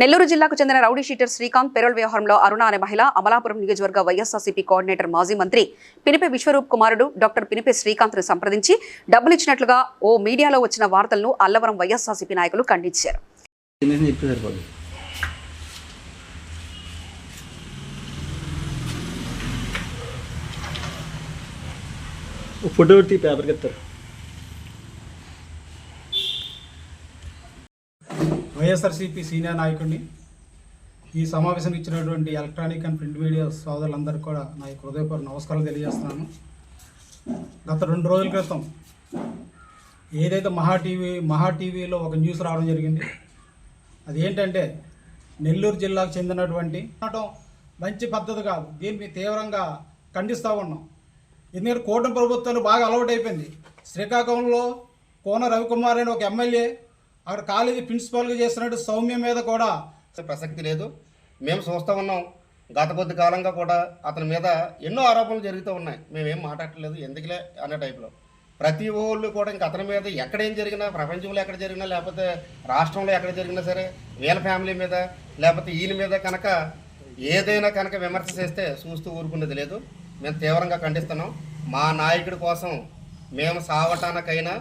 నెల్లూరు జిల్లాకు చెందిన rowdy sheeter Srikanth payroll వ్యవహారంలో అరుణ అనే మహిళ అమలాపురం నియోజకవర్గ వైఎస్ఆర్సీపీ కోఆర్డినేటర్ మాజీ మంత్రి పినిపే విశ్వరూప్ కుమారుడు డాక్టర్ పినిపే శ్రీకాంత్ను సంప్రదించి డబ్బులు ఇచ్చినట్లుగా ఓ మీడియాలో వచ్చిన వార్తలను అల్లవరం వైఎస్ఆర్సీపీ నాయకులు ఖండించారు. ఫోటో పేపర్కి ఎత్తారు. వైఎస్ఆర్సీపీ సీనియర్ నాయకుడిని ఈ సమావేశం ఇచ్చినటువంటి ఎలక్ట్రానిక్ అండ్ ప్రింట్ మీడియా సోదరులందరికీ కూడా నా యొక్క హృదయపూర్వక నమస్కారాలు తెలియజేస్తున్నాను. గత రెండు రోజుల క్రితం ఏదైతే మహా టీవీ మహా టీవీలో ఒక న్యూస్ రావడం జరిగింది. అది ఏంటంటే నెల్లూరు జిల్లాకు చెందినటువంటి మంచి పద్ధతి కాదు. దీన్ని తీవ్రంగా ఖండిస్తూ ఉన్నాం. ఎందుకంటే కూటమి ప్రభుత్వాలు బాగా అలవాటు అయిపోయింది శ్రీకాకుళంలో కోన రవికుమార్ అని ఒక ఎమ్మెల్యే అక్కడ కాలేజీ ప్రిన్సిపాల్గా చేస్తున్నట్టు సౌమ్య మీద కూడా ప్రసక్తి లేదు. మేము చూస్తూ ఉన్నాం. గత కొద్ది కాలంగా కూడా అతని మీద ఎన్నో ఆరోపణలు జరుగుతూ ఉన్నాయి. మేమేం మాట్లాడట్లేదు ఎందుకులే అనే టైప్లో. ప్రతి ఊళ్ళు కూడా ఇంక అతని మీద ఎక్కడేం జరిగినా ప్రపంచంలో ఎక్కడ జరిగినా లేకపోతే రాష్ట్రంలో ఎక్కడ జరిగినా సరే వీళ్ళ ఫ్యామిలీ మీద లేకపోతే ఈయన మీద కనుక ఏదైనా కనుక విమర్శ చేస్తే చూస్తూ ఊరుకునేది లేదు. మేము తీవ్రంగా ఖండిస్తున్నాం. మా నాయకుడి కోసం మేము సావటానికైనా